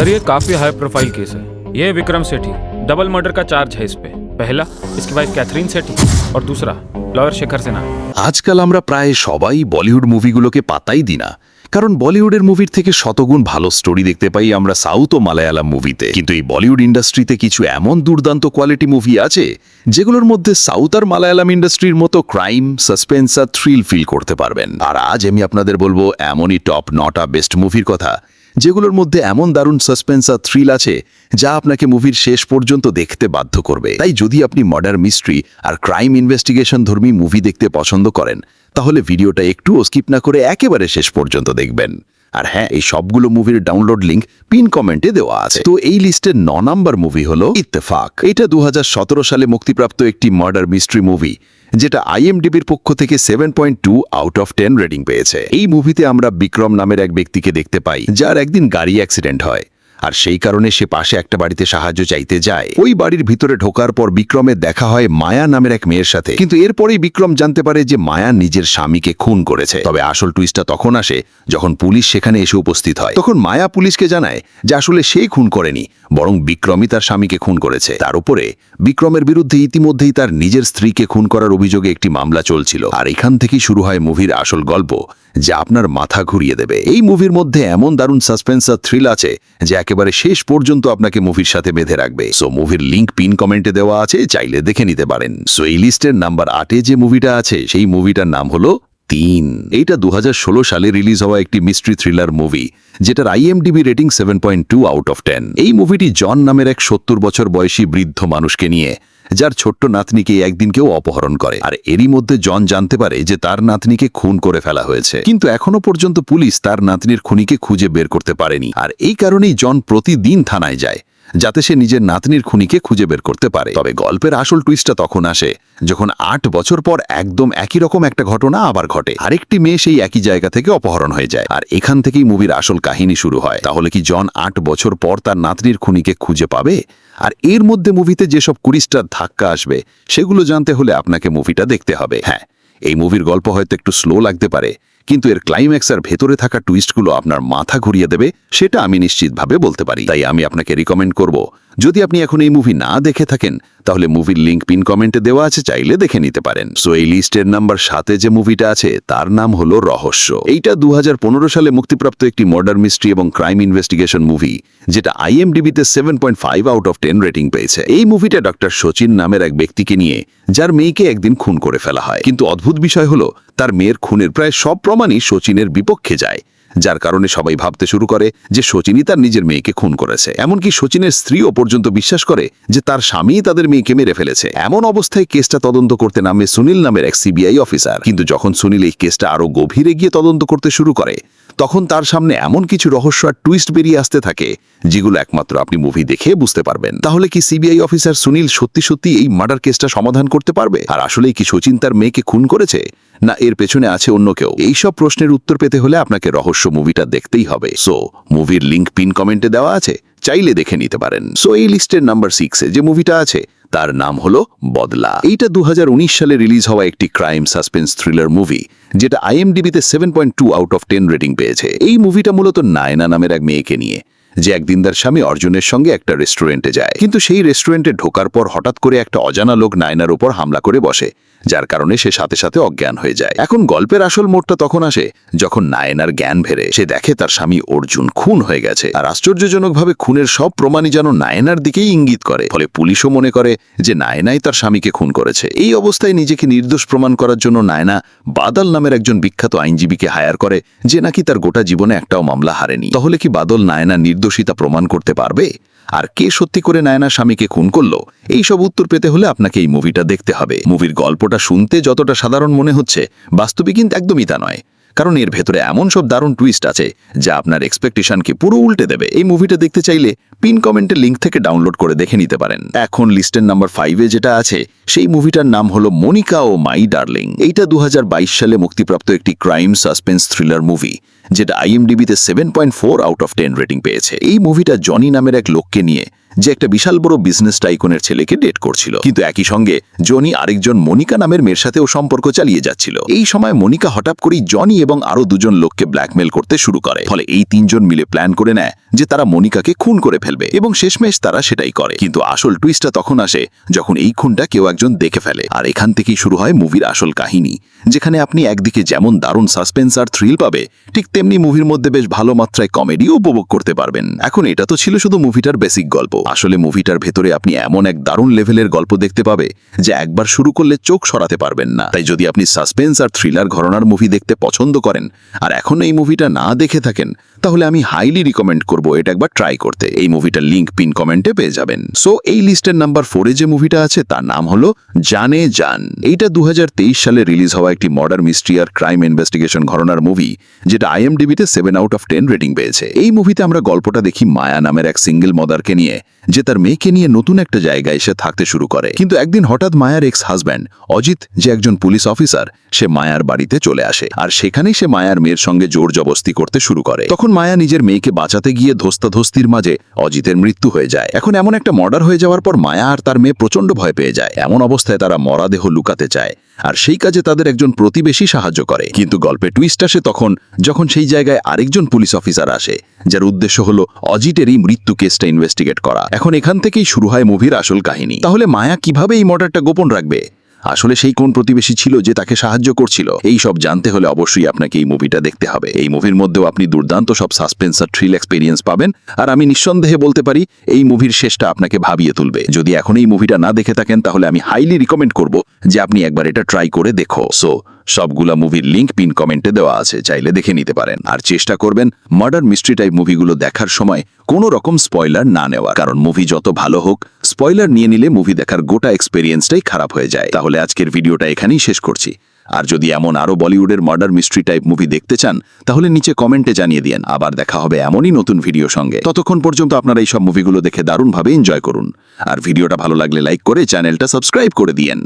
Sir ये काफी high profile case है ये विक्रम सेठी डबल मर्डर का चार्ज है इस पे पहला इसकी वाइफ कैथरीन सेठी और दूसरा लॉयर शेखर सिन्हा আজকাল আমরা প্রায় সবাই বলিউড মুভিগুলোকে পাতাই দিই না কারণ বলিউডের মুভির থেকে শতগুণ ভালো স্টোরি দেখতে পাই আমরা সাউথ ও মালায়ালাম মুভিতে কিন্তু এই বলিউড ইন্ডাস্ট্রিতে কিছু এমন দুর্দান্ত কোয়ালিটি মুভি আছে যেগুলোর মধ্যে সাউথ আর মালায়ালাম ইন্ডাস্ট্রির মতো ক্রাইম সাসপেন্স আর থ্রিল ফিল করতে পারবেন আর আজ আমি আপনাদের বলবো এমনই টপ নটা বেস্ট মুভির কথা যেগুলোর মধ্যে এমন দারুণ সাসপেন্স আর থ্রিল আছে যা আপনাকে মুভির শেষ পর্যন্ত দেখতে বাধ্য করবে। তাই যদি আপনি মর্ডার মিস্ট্রি আর ক্রাইম ইনভেস্টিগেশন ধর্মী মুভি দেখতে পছন্দ করেন, তাহলে ভিডিওটা একটুও স্কিপ না করে একেবারে শেষ পর্যন্ত দেখবেন। আর হ্যাঁ এই সবগুলো মুভির ডাউনলোড লিঙ্ক পিন কমেন্টে দেওয়া আছে। তো এই লিস্টের ন নাম্বার মুভি হলো ইত্তেফাক। এটা দু হাজার সতেরো সালে মুক্তিপ্রাপ্ত একটি মার্ডার মিস্ট্রি মুভি যেটা আইএমডিবির পক্ষ থেকে seven point two out of ten rating পেয়েছে। এই মুভিতে আমরা বিক্রম নামের এক ব্যক্তিকে দেখতে পাই, যার একদিন গাড়ি অ্যাক্সিডেন্ট হয়। আর সেই কারণে সে পাশে একটা বাড়িতে সাহায্য চাইতে যায়। ওই বাড়ির ভিতরে ঢোকার পর বিক্রমের দেখা হয় মায়া নামের এক মেয়ের সাথে। কিন্তু এরপরেই বিক্রম জানতে পারে যে মায়া নিজের স্বামীকে খুন করেছে। তবে আসল টুইস্টটা তখন আসে যখন পুলিশ সেখানে এসে উপস্থিত হয়। তখন মায়া পুলিশকে জানায় যে আসলে সেই খুন করেনি, বরং বিক্রমই তার স্বামীকে খুন করেছে। তার উপরে বিক্রমের বিরুদ্ধে ইতিমধ্যেই তার নিজের স্ত্রীকে খুন করার অভিযোগে একটি মামলা চলছিল। আর এখান থেকেই শুরু হয় মুভির আসল গল্প, যা আপনার মাথা ঘুরিয়ে দেবে। এই মুভির মধ্যে এমন দারুণ সাসপেন্স আর থ্রিল আছে, যে একেবারে শেষ পর্যন্ত আপনাকে মুভির সাথে বেঁধে রাখবে। সো মুভির লিঙ্ক পিন কমেন্টে দেওয়া আছে, চাইলে দেখে নিতে পারেন। সো এই লিস্টের নাম্বার আটে যে মুভিটা আছে, সেই মুভিটার নাম হলো তিন। এইটা দু হাজার ষোলো সালে রিলিজ হওয়া একটি মিস্ট্রি থ্রিলার মুভি যেটার IMDb rating seven point two out of ten এই মুভিটি জন নামের এক সত্তর বছর বয়সী বৃদ্ধ মানুষকে নিয়ে যার ছোট্ট নাতনিকে একদিন কেউ অপহরণ করে। আর এরই মধ্যে জন জানতে পারে যে তার নাতনিকে খুন করে ফেলা হয়েছে। কিন্তু এখনও পর্যন্ত পুলিশ তার নাতনির খুনিকে খুঁজে বের করতে পারেনি। আর এই কারণেই জন প্রতিদিন থানায় যায়। যাতে সে নিজের নাতনির খুনিকে খুঁজে বের করতে পারে। তবে গল্পের আসল টুইস্টটা তখন আসে, যখন আট বছর পর একদম একই রকম একটা ঘটনা আবার ঘটে। আরেকটি মেয়ে সেই একই জায়গা থেকে অপহরণ হয়ে যায়। আর এখান থেকেই মুভির আসল কাহিনী শুরু হয়। তাহলে কি জন আট বছর পর তার নাতনির খুনিকে খুঁজে পাবে? আর এর মধ্যে মুভিতে যেসব কুড়িস্টার ধাক্কা আসবে, সেগুলো জানতে হলে আপনাকে মুভিটা দেখতে হবে। হ্যাঁ এই মুভির গল্প হয়তো একটু স্লো লাগতে পারে। কিন্তু এর ক্লাইম্যাক্স আর ভেতরে থাকা টুইস্টগুলো আপনার মাথা ঘুরিয়ে দেবে, সেটা আমি নিশ্চিতভাবে বলতে পারি। তাই আমি আপনাকে রিকমেন্ড করব, যদি আপনি এখন এই মুভি না দেখে থাকেন তাহলে মুভির লিঙ্ক পিন কমেন্টে দেওয়া আছে, চাইলে দেখে নিতে পারেন। সো এই লিস্টের নাম্বার সাথে যে মুভিটা আছে, তার নাম হলো রহস্য। এইটা দুহাজার পনেরো সালে মুক্তিপ্রাপ্ত একটি মার্ডার মিস্ট্রি এবং ক্রাইম ইনভেস্টিগেশন মুভি যেটা আইএমডিবিতে seven point five out of ten rating পেয়েছে। এই মুভিটা ডক্টর সচিন নামের এক ব্যক্তিকে নিয়ে, যার মেয়েকে একদিন খুন করে ফেলা হয়। কিন্তু অদ্ভুত বিষয় হলো, তার মেয়ের খুনের প্রায় সব প্রমাণই সচিনের বিপক্ষে যায়। যার কারণে সবাই ভাবতে শুরু করে যে সচিনই তার নিজের মেয়েকে খুন করেছে। এমনকি সচিনের স্ত্রীও পর্যন্ত বিশ্বাস করে যে তার স্বামীই তাদের মেয়েকে মেরে ফেলেছে। এমন অবস্থায় কেসটা তদন্ত করতে নামে সুনীল নামের এক সিবিআই অফিসার। কিন্তু যখন সুনীল এই কেসটা আরও গভীরে গিয়ে তদন্ত করতে শুরু করে, তখন তার সামনে এমন কিছু রহস্য আর টুইস্ট বেরিয়ে আসতে থাকে, যেগুলো একমাত্র আপনি মুভি দেখে বুঝতে পারবেন। তাহলে কি সিবিআই অফিসার সুনীল সত্যি সত্যি এই মার্ডার কেসটা সমাধান করতে পারবে? আর আসলেই কি সচিন তার মেয়েকে খুন করেছে? না এর পেছনে আছে অন্য কেউ। এইসব প্রশ্নের উত্তর পেতে হলে আপনাকে রহস্য মুভিটা দেখতেই হবে। সো মুভির লিংক পিন কমেন্টে দেওয়া আছে, চাইলে দেখে নিতে পারেন। সো এই লিস্টের নাম্বার সিক্সে যে মুভিটা আছে, তার নাম হলো বদলা। এইটা দু হাজার উনিশ সালে রিলিজ হওয়া একটি ক্রাইম সাসপেন্স থ্রিলার মুভি যেটা আইএমডিবিতে seven point two out of ten rating পেয়েছে। এই মুভিটা মূলত নায়না নামের এক মেয়েকে নিয়ে। যে একদিন তার স্বামী অর্জুনের সঙ্গে একটা রেস্টুরেন্টে যায়। কিন্তু সেই রেস্টুরেন্টে ঢোকার পর হঠাৎ করে একটা অজানা লোক নায়নার উপর হামলা করে বসে, যার কারণে সে সাথে সাথে অজ্ঞান হয়ে যায়। এখন গল্পের আসল মোড়টা তখন আসে যখন নায়নার জ্ঞান ফেরে। সে দেখে তার স্বামী অর্জুন খুন হয়ে গেছে। আর আশ্চর্যজনকভাবে খুনের সব প্রমাণই যেন নায়নার দিকেই ইঙ্গিত করে। ফলে পুলিশও মনে করে যে নায়নাই তার স্বামীকে খুন করেছে। এই অবস্থায় নিজেকে নির্দোষ প্রমাণ করার জন্য নায়না বাদল নামের একজন বিখ্যাত আইনজীবীকে হায়ার করে, যে নাকি তার গোটা জীবনে একটাও মামলা হারেনি। তাহলে কি বাদল, নায়না নির্দোষিতা প্রমাণ করতে পারবে? আর কে সত্যি করে নায়না স্বামীকে খুন করল? এই সব উত্তর পেতে হলে আপনাকে এই মুভিটা দেখতে হবে। মুভির গল্পটা শুনতে যতটা সাধারণ মনে হচ্ছে বাস্তবিক কিন্তু একদমই তা নয়। কারণ এর ভেতরে এমন সব দারুণ টুইস্ট আছে যা আপনার এক্সপেকটেশনকে পুরো উল্টে দেবে। এই মুভিটা দেখতে চাইলে পিন কমেন্টের লিঙ্ক থেকে ডাউনলোড করে দেখে নিতে পারেন। এখন লিস্টের নাম্বার ফাইভে যেটা আছে, সেই মুভিটার নাম হলো মনিকা ও মাই ডার্লিং। এইটা দু হাজার বাইশ সালে মুক্তিপ্রাপ্ত একটি ক্রাইম সাসপেন্স থ্রিলার মুভি যেটা আইএমডিবিতে seven point four out of ten rating পেয়েছে। এই মুভিটা জনি নামের এক লোককে নিয়ে যে একটা বিশাল বড় বিজনেস টাইকনের ছেলেকে ডেট করছিল। কিন্তু একই সঙ্গে জনি আরেকজন মনিকা নামের মেয়ের সাথেও সম্পর্ক চালিয়ে যাচ্ছিল। এই সময় মনিকা হঠাৎ করেই জনি এবং আরও দুজন লোককে ব্ল্যাকমেল করতে শুরু করে। ফলে এই তিনজন মিলে প্ল্যান করে নেয় যে তারা মনিকাকে খুন করে ফেলবে এবং শেষমেশ তারা সেটাই করে। কিন্তু আসল টুইস্টটা তখন আসে যখন এই খুনটা কেউ একজন দেখে ফেলে। আর এখান থেকেই শুরু হয় মুভির আসল কাহিনী, যেখানে আপনি একদিকে যেমন দারুণ সাসপেন্স আর থ্রিল পাবে, ঠিক তেমনি মুভির মধ্যে বেশ ভালো মাত্রায় কমেডিও উপভোগ করতে পারবেন। এখন এটা তো ছিল শুধু মুভিটার বেসিক গল্প। আসলে মুভিটার ভেতরে আপনি এমন এক দারুণ লেভেলের গল্প দেখতে পাবে যে একবার শুরু করলে চোখ সরাতে পারবেন না। তাই যদি আপনি সাসপেন্স আর থ্রিলার ঘরনার মুভি দেখতে পছন্দ করেন আর এখন এই মুভিটা না দেখে থাকেন, তাহলে আমি হাইলি রিকমেন্ড করব এটা একবার ট্রাই করতে। এই মুভিটার লিঙ্ক পিন কমেন্টে পেয়ে যাবেন। সো এই লিস্টের নাম্বার ফোরে যে মুভিটা আছে, তার নাম হলো জানে জান। এইটা দু হাজার তেইশ সালে রিলিজ হওয়া একটি মর্ডার মিস্ট্রি আর ক্রাইম ইনভেস্টিগেশন ঘরনার মুভি, যেটা আইএমডিবিতে seven out of ten rating পেয়েছে। এই মুভিতে আমরা গল্পটা দেখি মায়া নামের এক সিঙ্গেল মদারকে নিয়ে। যে তার মেয়েকে নিয়ে নতুন একটা জায়গায় এসে থাকতে শুরু করে। কিন্তু একদিন হঠাৎ মায়ার এক্স হাজব্যান্ড অজিত, যে একজন পুলিশ অফিসার, সে মায়ার বাড়িতে চলে আসে। আর সেখানেই সে মায়ার মেয়ের সঙ্গে জোর জবস্তি করতে শুরু করে। তখন মায়া নিজের মেয়েকে বাঁচাতে গিয়ে ধস্তাধস্তির মাঝে অজিতের মৃত্যু হয়ে যায়। এখন এমন একটা মর্ডার হয়ে যাওয়ার পর মায়া আর তার মেয়ে প্রচণ্ড ভয় পেয়ে যায়। এমন অবস্থায় তারা মরাদেহ লুকাতে চায়। আর সেই কাজে তাদের একজন প্রতিবেশী সাহায্য করে। কিন্তু গল্পে টুইস্ট আসে তখন, যখন সেই জায়গায় আরেকজন পুলিশ অফিসার আসে, যার উদ্দেশ্য হলো অজিটেরই মৃত্যু কেসটা ইনভেস্টিগেট করা। এখন এখান থেকেই শুরু হয় মুভির আসল কাহিনী। তাহলে মায়া কীভাবে এই মর্ডারটা গোপন রাখবে? আসলে সেই কোন প্রতিবেশী ছিল যে তাকে সাহায্য করছিল? এই সব জানতে হলে অবশ্যই আপনাকে এই মুভিটা দেখতে হবে। এই মুভির মধ্যেও আপনি দুর্দান্ত সব সাসপেন্স আর থ্রিল এক্সপিরিয়েন্স পাবেন। আর আমি নিঃসন্দেহে বলতে পারি, এই মুভির শেষটা আপনাকে ভাবিয়ে তুলবে। যদি এখন এই মুভিটা না দেখে থাকেন, তাহলে আমি হাইলি রিকমেন্ড করব যে আপনি একবার এটা ট্রাই করে দেখো। সো সবগুলা মুভির লিঙ্ক পিন কমেন্টে দেওয়া আছে, চাইলে দেখে নিতে পারেন। আর চেষ্টা করবেন মার্ডার মিস্ট্রি টাইপ মুভিগুলো দেখার সময় কোনো রকম স্পয়লার না নেওয়া কারণ মুভি যত ভালো হোক স্পয়লার নিয়ে নিলে মুভি দেখার গোটা এক্সপেরিয়েন্সটাই খারাপ হয়ে যায়। তাহলে আজকের ভিডিওটা এখানেই শেষ করছি। আর যদি এমন আরও বলিউডের মার্ডার মিস্ট্রি টাইপ মুভি দেখতে চান, তাহলে নিচে কমেন্টে জানিয়ে দিন। আবার দেখা হবে এমনই নতুন ভিডিও সঙ্গে। ততক্ষণ পর্যন্ত আপনারা এই সব মুভিগুলো দেখে দারুণভাবে এনজয় করুন। আর ভিডিওটা ভালো লাগলে লাইক করে চ্যানেলটা সাবস্ক্রাইব করে দিয়েন।